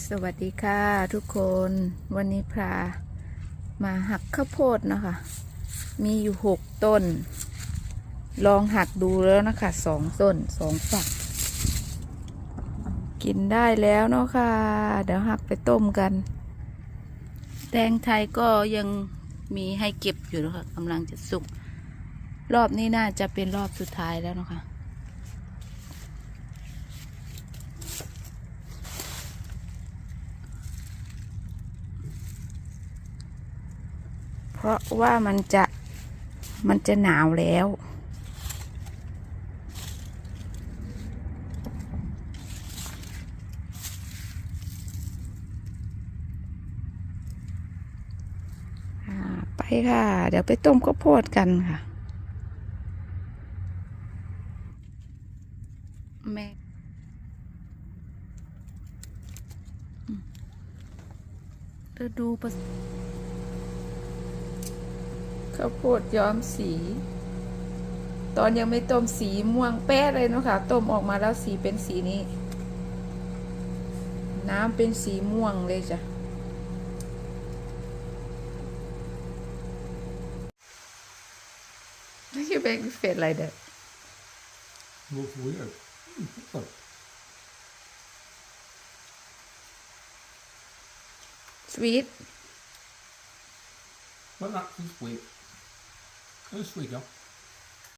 สวัสดีค่ะทุกคนวันนี้พามาหักข้าวโพดนะคะ มีอยู่หกต้น ลองหักดูแล้วนะคะสองต้นสองฝัก กินได้แล้วเนาะค่ะ เดี๋ยวหักไปต้มกัน แตงไทยก็ยังมีให้เก็บอยู่นะคะกำลังจะสุก รอบนี้น่าจะเป็นรอบสุดท้ายแล้วนะคะ เพราะว่ามันจะมันจะหนาวแล้ว ไปค่ะ เดี๋ยวไปต้มข้าวโพดกันค่ะ แม่อืมเธอดูประ ข้าวโพดย้อมสี ตอนยังไม่ต้มสีม่วงแป๊ดเลยเนาะค่ะต้มออกมาแล้วสีเป็นสีนี้ น้ำเป็นสีม่วงเลยจ้ะ You make me feel like that. Looks weird. Look, Sweet. but not too sweet. Loose we go.